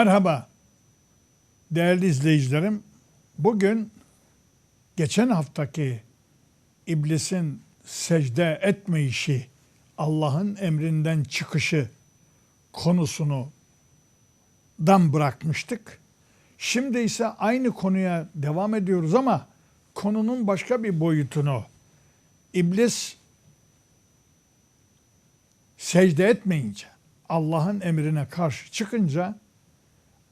Merhaba değerli izleyicilerim. Bugün geçen haftaki iblisin secde etmeyişi, Allah'ın emrinden çıkışı konusunu dan bırakmıştık. Şimdi ise aynı konuya devam ediyoruz ama konunun başka bir boyutunu iblis secde etmeyince, Allah'ın emrine karşı çıkınca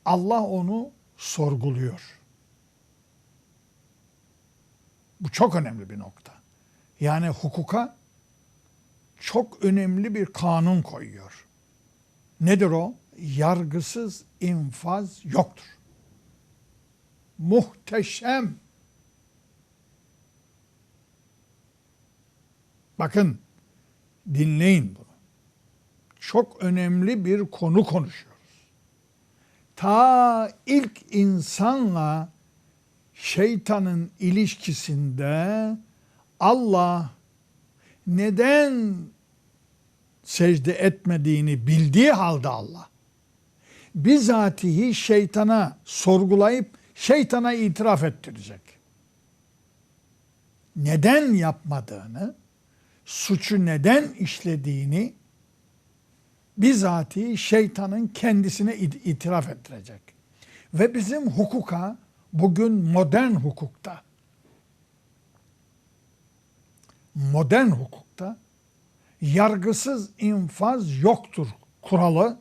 Allah onu sorguluyor. Bu çok önemli bir nokta. Yani hukuka çok önemli bir kanun koyuyor. Nedir o? Yargısız infaz yoktur. Muhteşem. Bakın dinleyin bunu. Çok önemli bir konu konuşuyoruz. Ta ilk insanla şeytanın ilişkisinde Allah neden secde etmediğini bildiği halde Allah bizatihi şeytana sorgulayıp şeytana itiraf ettirecek. Neden yapmadığını, suçu neden işlediğini bizatihi şeytanın kendisine itiraf ettirecek. Ve bizim hukuka bugün modern hukukta modern hukukta yargısız infaz yoktur kuralı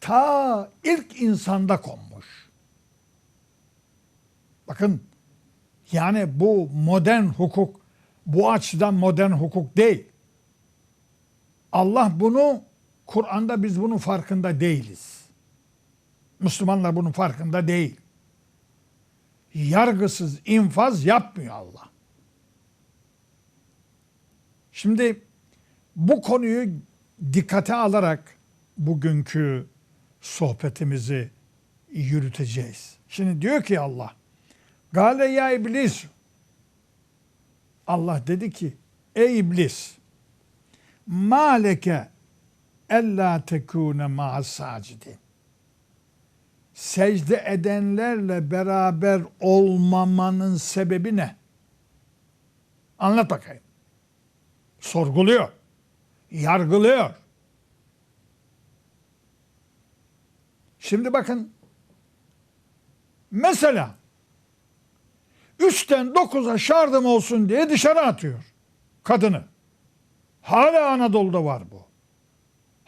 ta ilk insanda konmuş. Bakın yani bu modern hukuk bu açıdan modern hukuk değil. Allah bunu Kur'an'da biz bunun farkında değiliz. Müslümanlar bunun farkında değil. Yargısız infaz yapmıyor Allah. Şimdi bu konuyu dikkate alarak bugünkü sohbetimizi yürüteceğiz. Şimdi diyor ki Allah, Gale ya iblis. Allah dedi ki, ey iblis, maleke ella tekune ma'as sacidin. Secde edenlerle beraber olmamanın sebebi ne? Anlat bakayım. Sorguluyor. Yargılıyor. Şimdi bakın. Mesela üçten dokuza şardım olsun diye dışarı atıyor kadını. Hala Anadolu'da var bu.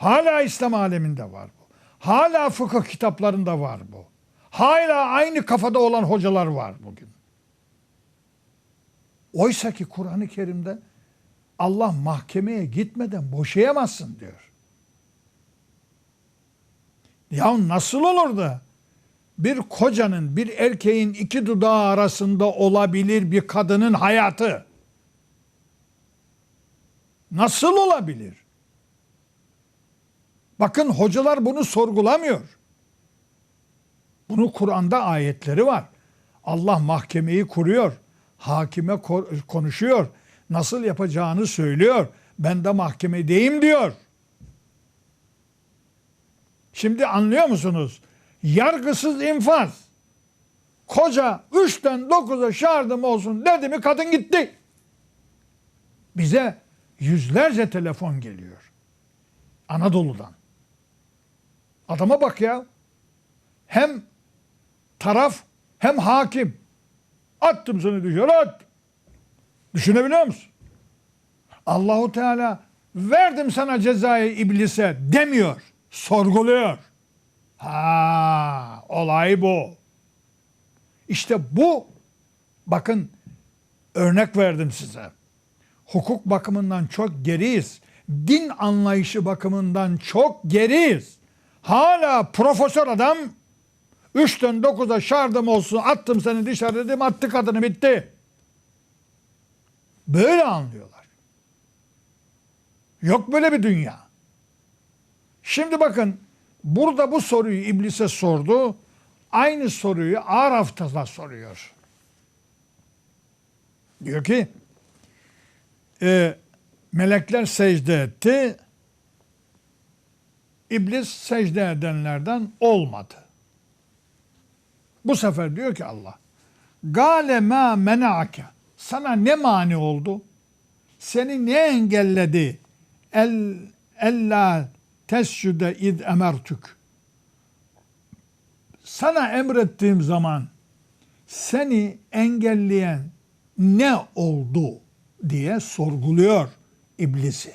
Hala İslam aleminde var bu. Hala fıkıh kitaplarında var bu. Hala aynı kafada olan hocalar var bugün. Oysa ki Kur'an-ı Kerim'de Allah mahkemeye gitmeden boşayamazsın diyor. Ya nasıl olur da bir kocanın bir erkeğin iki dudağı arasında olabilir bir kadının hayatı? Nasıl olabilir? Bakın hocalar bunu sorgulamıyor. Bunu Kur'an'da ayetleri var. Allah mahkemeyi kuruyor. Hakime konuşuyor. Nasıl yapacağını söylüyor. Ben de mahkemedeyim diyor. Şimdi anlıyor musunuz? Yargısız infaz. Koca üçten dokuza şardım olsun dedi mi kadın gitti. Bize yüzlerce telefon geliyor. Anadolu'dan. Adama bak ya. Hem taraf hem hakim. Attım seni dışarı at. Düşünebiliyor musun? Allahu Teala verdim sana cezayı iblise demiyor. Sorguluyor. Ha, olay bu. İşte bu bakın örnek verdim size. Hukuk bakımından çok geriyiz. Din anlayışı bakımından çok geriyiz. Hala profesör adam 3'ten 9'a şardım olsun attım seni dışarı dedim attı kadını bitti. Böyle anlıyorlar. Yok böyle bir dünya. Şimdi bakın burada bu soruyu iblise sordu. Aynı soruyu Araf'ta da soruyor. Diyor ki e, melekler secde etti. İblis secde edenlerden olmadı. Bu sefer diyor ki Allah, Gale ma mena'ake. Sana ne mani oldu? Seni ne engelledi? El ella tescüde id emertük. Sana emrettiğim zaman seni engelleyen ne oldu diye sorguluyor iblisi.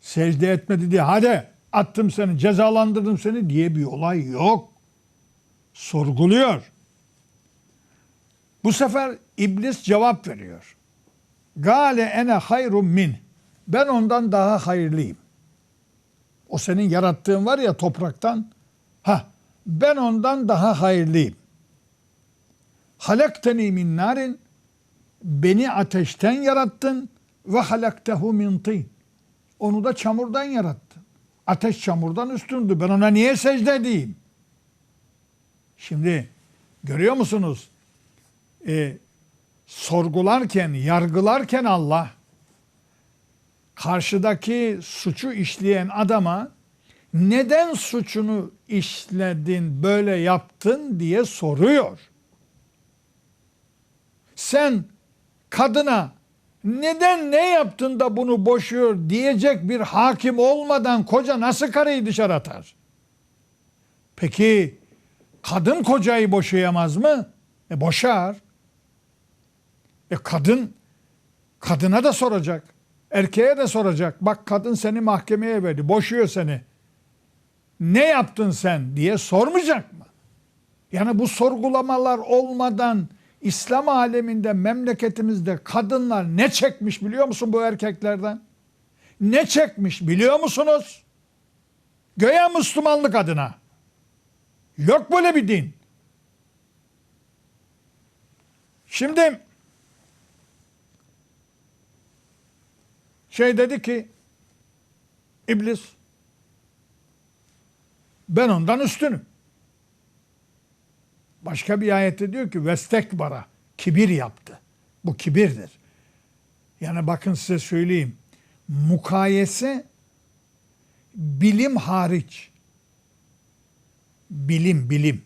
Secde etmedi diye hadi attım seni cezalandırdım seni diye bir olay yok. Sorguluyor. Bu sefer iblis cevap veriyor. Gale ene hayrun min. Ben ondan daha hayırlıyım. O senin yarattığın var ya topraktan. Ha, ben ondan daha hayırlıyım. Halakteni min narin. Beni ateşten yarattın ve halaktehu min tin. Onu da çamurdan yarattın. Ateş çamurdan üstündü. Ben ona niye secde edeyim? Şimdi görüyor musunuz? Ee, sorgularken, yargılarken Allah karşıdaki suçu işleyen adama neden suçunu işledin, böyle yaptın diye soruyor. Sen kadına neden ne yaptın da bunu boşuyor diyecek bir hakim olmadan koca nasıl karıyı dışarı atar? Peki kadın kocayı boşayamaz mı? E boşar. E kadın kadına da soracak. Erkeğe de soracak. Bak kadın seni mahkemeye verdi. Boşuyor seni. Ne yaptın sen diye sormayacak mı? Yani bu sorgulamalar olmadan İslam aleminde memleketimizde kadınlar ne çekmiş biliyor musun bu erkeklerden? Ne çekmiş biliyor musunuz? Göya Müslümanlık adına. Yok böyle bir din. Şimdi şey dedi ki iblis ben ondan üstünüm. Başka bir ayette diyor ki vestekbara kibir yaptı. Bu kibirdir. Yani bakın size söyleyeyim. Mukayese bilim hariç bilim bilim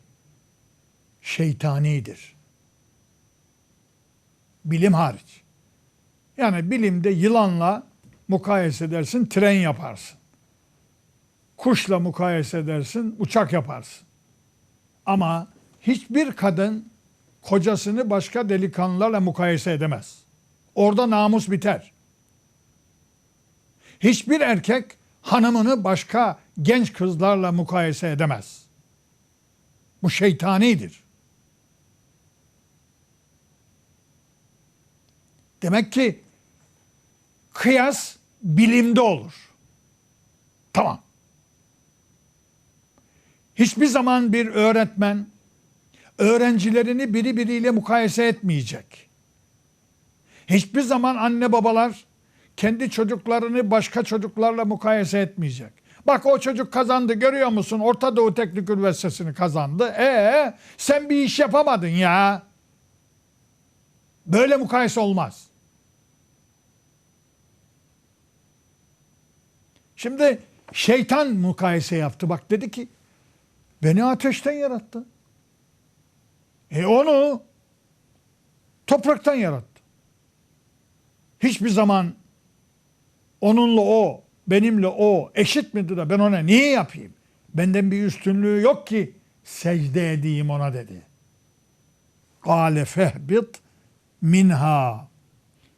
şeytanidir. Bilim hariç. Yani bilimde yılanla mukayese edersin, tren yaparsın. Kuşla mukayese edersin, uçak yaparsın. Ama hiçbir kadın kocasını başka delikanlılarla mukayese edemez. Orada namus biter. Hiçbir erkek hanımını başka genç kızlarla mukayese edemez. Bu şeytanidir. Demek ki kıyas bilimde olur. Tamam. Hiçbir zaman bir öğretmen öğrencilerini biri biriyle mukayese etmeyecek. Hiçbir zaman anne babalar kendi çocuklarını başka çocuklarla mukayese etmeyecek. Bak o çocuk kazandı görüyor musun? Orta Doğu Teknik Üniversitesi'ni kazandı. E sen bir iş yapamadın ya. Böyle mukayese olmaz. Şimdi şeytan mukayese yaptı. Bak dedi ki beni ateşten yarattı. E onu topraktan yarattı. Hiçbir zaman onunla o, benimle o eşit midir de ben ona niye yapayım? Benden bir üstünlüğü yok ki secde edeyim ona dedi. Kale fehbit minha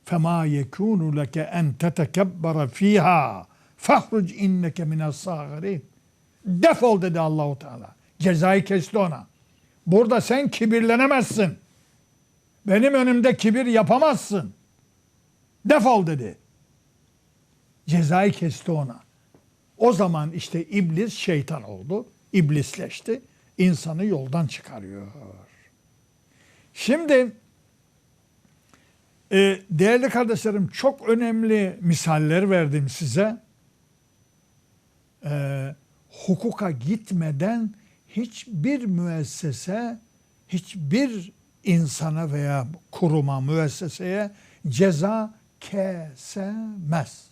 fema yekunu leke en tetekebbere fiha fahruc inneke minas sagirin. Defol dedi Allahu Teala. Cezayı kesti ona. Burada sen kibirlenemezsin. Benim önümde kibir yapamazsın. Defol dedi. Cezayı kesti ona. O zaman işte iblis şeytan oldu. İblisleşti. İnsanı yoldan çıkarıyor. Şimdi e, değerli kardeşlerim çok önemli misaller verdim size. E, hukuka gitmeden hiçbir müessese, hiçbir insana veya kuruma, müesseseye ceza kesemez.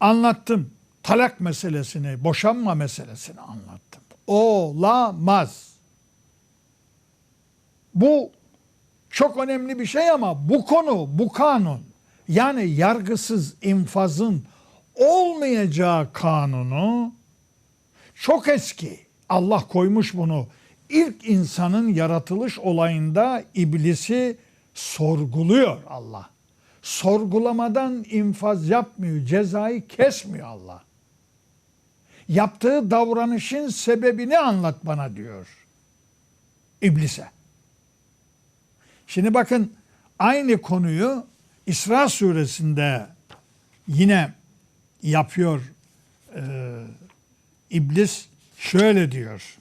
Anlattım. talak meselesini, boşanma meselesini anlattım. Olamaz. Bu çok önemli bir şey ama bu konu, bu kanun yani yargısız infazın olmayacağı kanunu çok eski. Allah koymuş bunu. İlk insanın yaratılış olayında iblisi sorguluyor Allah. Sorgulamadan infaz yapmıyor, cezayı kesmiyor Allah. Yaptığı davranışın sebebini anlat bana diyor iblise. Şimdi bakın aynı konuyu İsra suresinde yine yapıyor e, iblis şöyle diyor.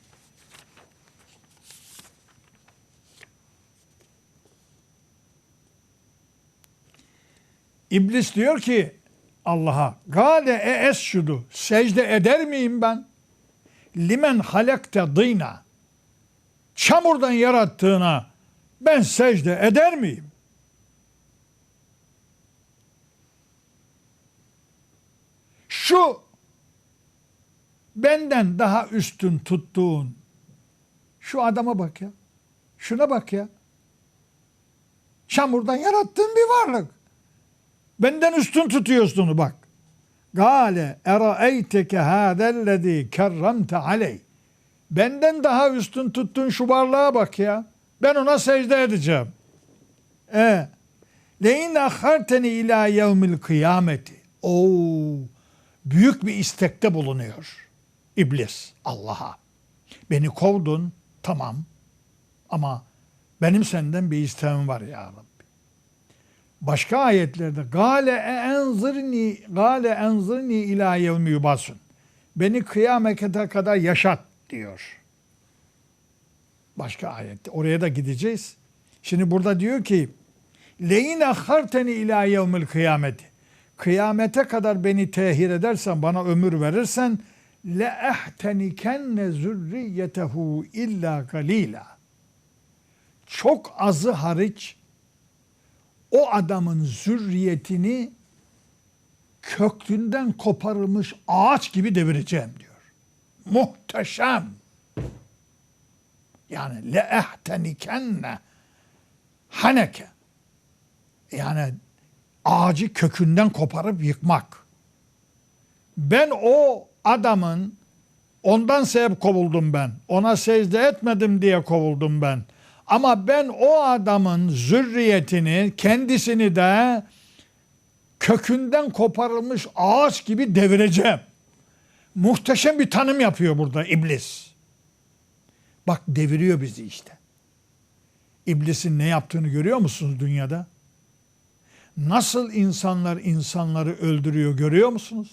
İblis diyor ki Allah'a gale e escudu secde eder miyim ben? Limen halekte dıyna çamurdan yarattığına ben secde eder miyim? Şu benden daha üstün tuttuğun şu adama bak ya. Şuna bak ya. Çamurdan yarattığın bir varlık. Benden üstün tutuyorsun bak. Gale eraeyteke hâzellezî kerramte aley. Benden daha üstün tuttun şu varlığa bak ya. Ben ona secde edeceğim. E. Leyin akharteni ila yevmil kıyameti. Oo, büyük bir istekte bulunuyor iblis Allah'a. Beni kovdun tamam ama benim senden bir isteğim var ya Rabbi. Başka ayetlerde gale enzirni gale enzirni ila yevmi yubasun. Beni kıyamete kadar yaşat diyor. Başka ayette. Oraya da gideceğiz. Şimdi burada diyor ki leyin akharteni ila yevmil kıyameti. Kıyamete kadar beni tehir edersen, bana ömür verirsen le ehtenikenne zürriyetehu illa galila. Çok azı hariç o adamın zürriyetini kökünden koparılmış ağaç gibi devireceğim diyor. Muhteşem. Yani le ehtenikenne haneke. Yani ağacı kökünden koparıp yıkmak. Ben o adamın ondan sebep kovuldum ben. Ona secde etmedim diye kovuldum ben. Ama ben o adamın zürriyetini, kendisini de kökünden koparılmış ağaç gibi devireceğim. Muhteşem bir tanım yapıyor burada iblis. Bak deviriyor bizi işte. İblisin ne yaptığını görüyor musunuz dünyada? Nasıl insanlar insanları öldürüyor görüyor musunuz?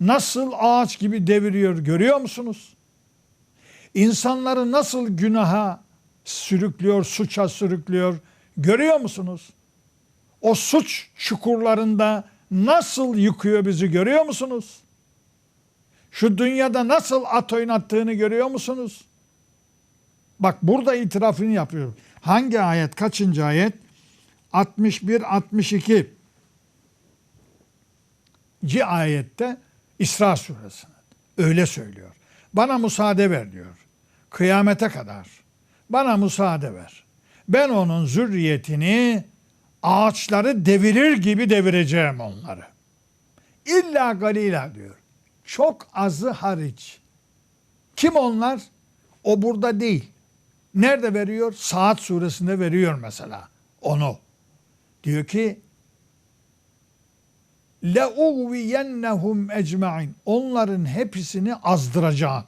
Nasıl ağaç gibi deviriyor görüyor musunuz? İnsanları nasıl günaha sürüklüyor, suça sürüklüyor görüyor musunuz? O suç çukurlarında nasıl yıkıyor bizi görüyor musunuz? Şu dünyada nasıl at oynattığını görüyor musunuz? Bak burada itirafını yapıyor. Hangi ayet? Kaçıncı ayet? 61 62 ci ayette İsra suresinde öyle söylüyor. Bana müsaade ver diyor. Kıyamete kadar bana müsaade ver. Ben onun zürriyetini ağaçları devirir gibi devireceğim onları. İlla galila diyor. Çok azı hariç. Kim onlar? O burada değil. Nerede veriyor? Saat suresinde veriyor mesela onu. Diyor ki لَاُغْوِيَنَّهُمْ ecmain. Onların hepsini azdıracağım.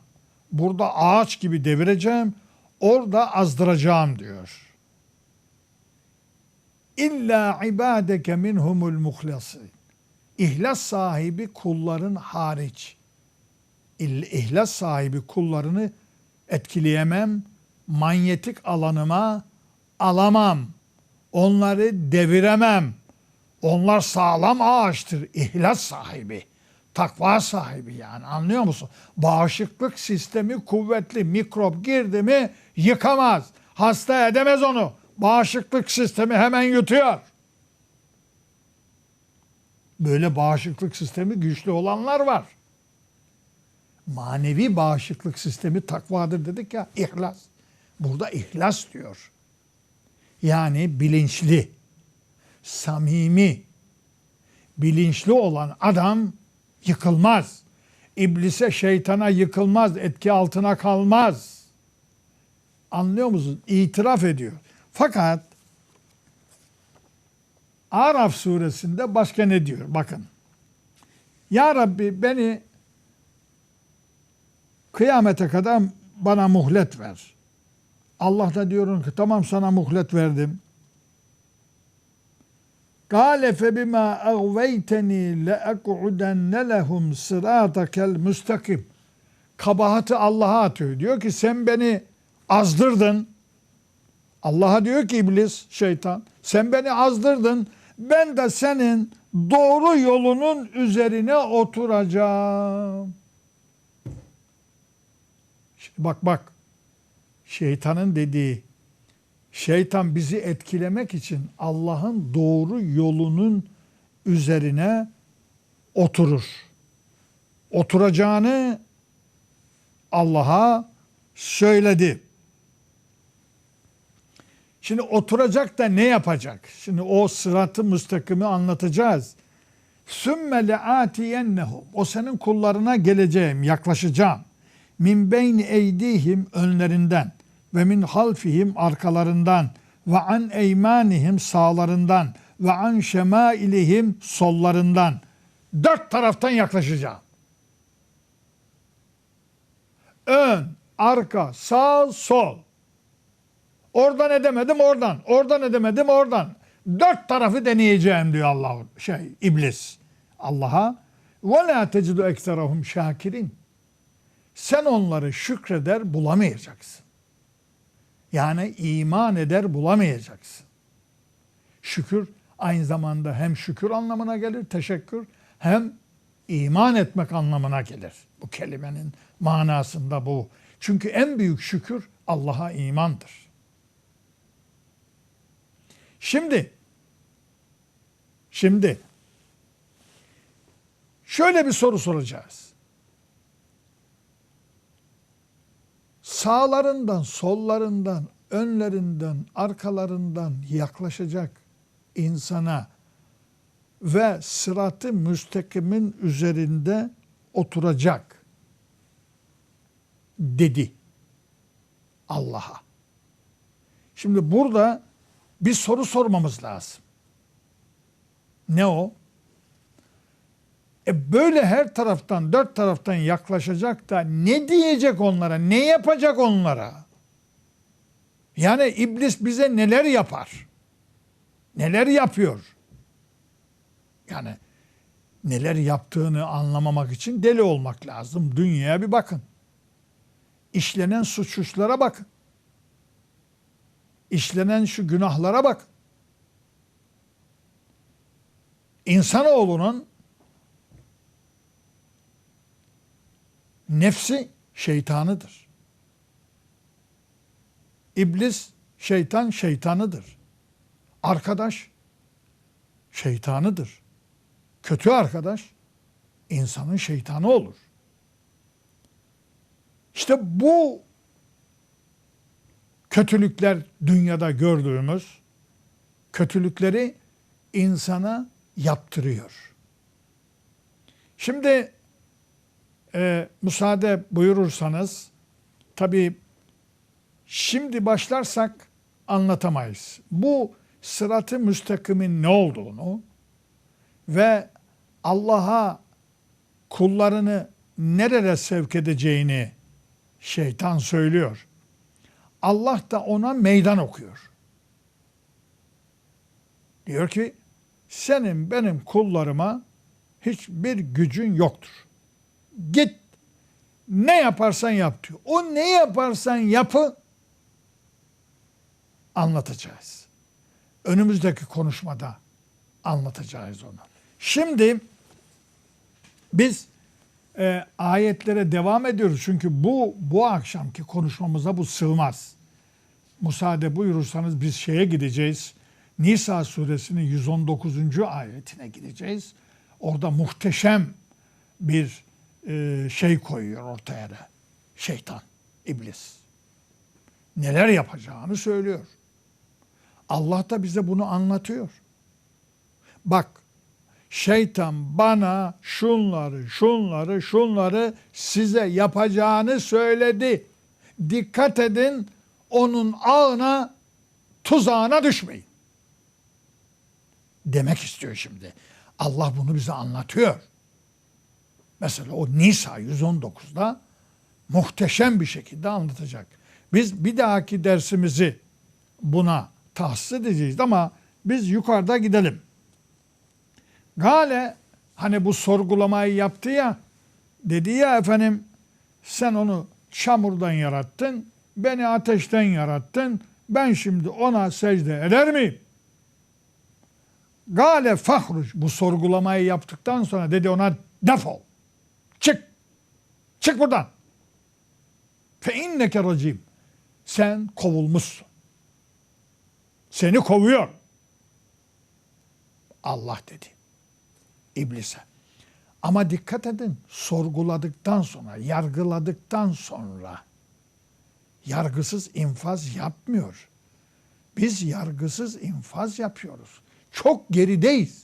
Burada ağaç gibi devireceğim. Orada azdıracağım diyor. İlla ibadeke minhumul muhlasin. İhlas sahibi kulların hariç. İhlas sahibi kullarını etkileyemem. Manyetik alanıma alamam. Onları deviremem. Onlar sağlam ağaçtır. İhlas sahibi. Takva sahibi yani anlıyor musun? Bağışıklık sistemi kuvvetli. Mikrop girdi mi yıkamaz. Hasta edemez onu. Bağışıklık sistemi hemen yutuyor. Böyle bağışıklık sistemi güçlü olanlar var. manevi bağışıklık sistemi takvadır dedik ya ihlas. Burada ihlas diyor. Yani bilinçli, samimi, bilinçli olan adam yıkılmaz. İblise, şeytana yıkılmaz, etki altına kalmaz. Anlıyor musun? İtiraf ediyor. Fakat Araf suresinde başka ne diyor? Bakın. Ya Rabbi beni kıyamete kadar bana muhlet ver. Allah da diyorum ki tamam sana muhlet verdim. Kâle fe bimâ agveyteni le ek'udenne lehum sırâtekel müstakim. Kabahatı Allah'a atıyor. Diyor ki sen beni azdırdın. Allah'a diyor ki iblis, şeytan, sen beni azdırdın. Ben de senin doğru yolunun üzerine oturacağım. Bak bak. Şeytanın dediği şeytan bizi etkilemek için Allah'ın doğru yolunun üzerine oturur. Oturacağını Allah'a söyledi. Şimdi oturacak da ne yapacak? Şimdi o sıratı müstakimi anlatacağız. Sümme le'atiyennehum. O senin kullarına geleceğim, yaklaşacağım. Min beyni eydihim önlerinden ve min halfihim arkalarından ve an eymanihim sağlarından ve an şemailihim sollarından. Dört taraftan yaklaşacağım. Ön, arka, sağ, sol. Oradan edemedim oradan. Oradan edemedim oradan. Dört tarafı deneyeceğim diyor Allah şey iblis Allah'a. Ve la tecidu ekserahum şakirin. Sen onları şükreder bulamayacaksın. Yani iman eder bulamayacaksın. Şükür aynı zamanda hem şükür anlamına gelir, teşekkür hem iman etmek anlamına gelir. Bu kelimenin manasında bu. Çünkü en büyük şükür Allah'a imandır. Şimdi şimdi şöyle bir soru soracağız. Sağlarından, sollarından, önlerinden, arkalarından yaklaşacak insana ve sıratı müstakimin üzerinde oturacak dedi Allah'a. Şimdi burada bir soru sormamız lazım. Ne o? E böyle her taraftan, dört taraftan yaklaşacak da ne diyecek onlara, ne yapacak onlara? Yani iblis bize neler yapar? Neler yapıyor? Yani neler yaptığını anlamamak için deli olmak lazım. Dünyaya bir bakın. İşlenen suçlara bakın işlenen şu günahlara bak. İnsanoğlunun nefsi şeytanıdır. İblis şeytan şeytanıdır. Arkadaş şeytanıdır. Kötü arkadaş insanın şeytanı olur. İşte bu kötülükler dünyada gördüğümüz kötülükleri insana yaptırıyor. Şimdi e, müsaade buyurursanız tabi şimdi başlarsak anlatamayız. Bu sıratı müstakimin ne olduğunu ve Allah'a kullarını nerede sevk edeceğini şeytan söylüyor. Allah da ona meydan okuyor. Diyor ki senin benim kullarıma hiçbir gücün yoktur. Git ne yaparsan yap diyor. O ne yaparsan yapı anlatacağız. Önümüzdeki konuşmada anlatacağız onu. Şimdi biz e, ayetlere devam ediyoruz. Çünkü bu bu akşamki konuşmamıza bu sığmaz. Müsaade buyurursanız biz şeye gideceğiz. Nisa suresinin 119. ayetine gideceğiz. Orada muhteşem bir e, şey koyuyor ortaya da. Şeytan, iblis. Neler yapacağını söylüyor. Allah da bize bunu anlatıyor. Bak şeytan bana şunları, şunları, şunları size yapacağını söyledi. Dikkat edin onun ağına, tuzağına düşmeyin. Demek istiyor şimdi. Allah bunu bize anlatıyor. Mesela o Nisa 119'da muhteşem bir şekilde anlatacak. Biz bir dahaki dersimizi buna tahsis edeceğiz ama biz yukarıda gidelim. Gale hani bu sorgulamayı yaptı ya dedi ya efendim sen onu çamurdan yarattın beni ateşten yarattın ben şimdi ona secde eder miyim? Gale fahruç bu sorgulamayı yaptıktan sonra dedi ona defol. Çık. Çık buradan. Fe inneke racim. Sen kovulmuşsun. Seni kovuyor. Allah dedi. İblise. Ama dikkat edin sorguladıktan sonra, yargıladıktan sonra yargısız infaz yapmıyor. Biz yargısız infaz yapıyoruz. Çok gerideyiz.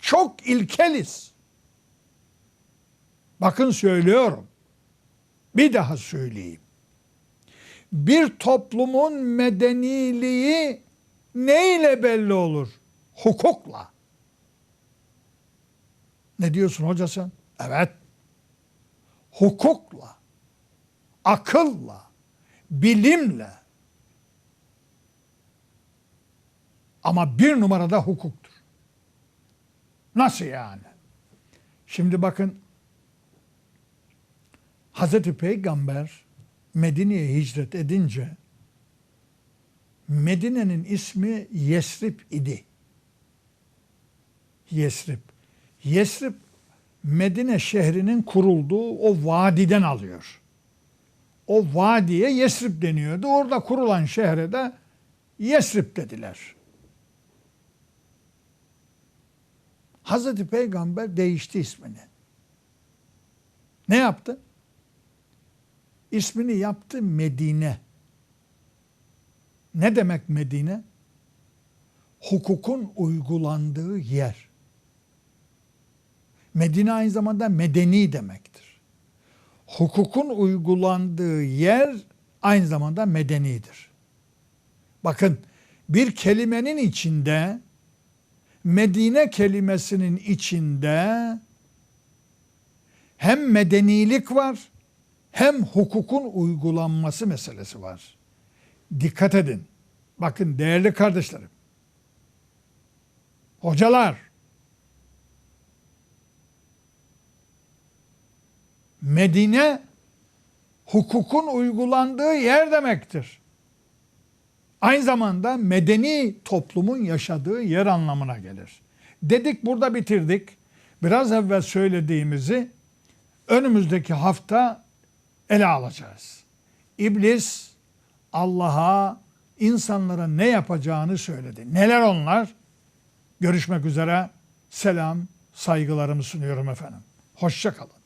Çok ilkeliz. Bakın söylüyorum. Bir daha söyleyeyim. Bir toplumun medeniliği neyle belli olur? Hukukla. Ne diyorsun hoca sen? Evet. Hukukla, akılla, bilimle. Ama bir numarada hukuktur. Nasıl yani? Şimdi bakın Hazreti Peygamber Medine'ye hicret edince Medine'nin ismi Yesrib idi. Yesrib. Yesrib Medine şehrinin kurulduğu o vadiden alıyor. O vadiye Yesrib deniyordu. Orada kurulan şehre de Yesrib dediler. Hazreti Peygamber değişti ismini. Ne yaptı? İsmini yaptı Medine. Ne demek Medine? Hukukun uygulandığı yer. Medine aynı zamanda medeni demektir. Hukukun uygulandığı yer aynı zamanda medenidir. Bakın bir kelimenin içinde Medine kelimesinin içinde hem medenilik var hem hukukun uygulanması meselesi var. Dikkat edin. Bakın değerli kardeşlerim. Hocalar. Medine hukukun uygulandığı yer demektir. Aynı zamanda medeni toplumun yaşadığı yer anlamına gelir. Dedik burada bitirdik. Biraz evvel söylediğimizi önümüzdeki hafta ele alacağız. İblis Allah'a insanlara ne yapacağını söyledi. Neler onlar? Görüşmek üzere. Selam, saygılarımı sunuyorum efendim. Hoşça kalın.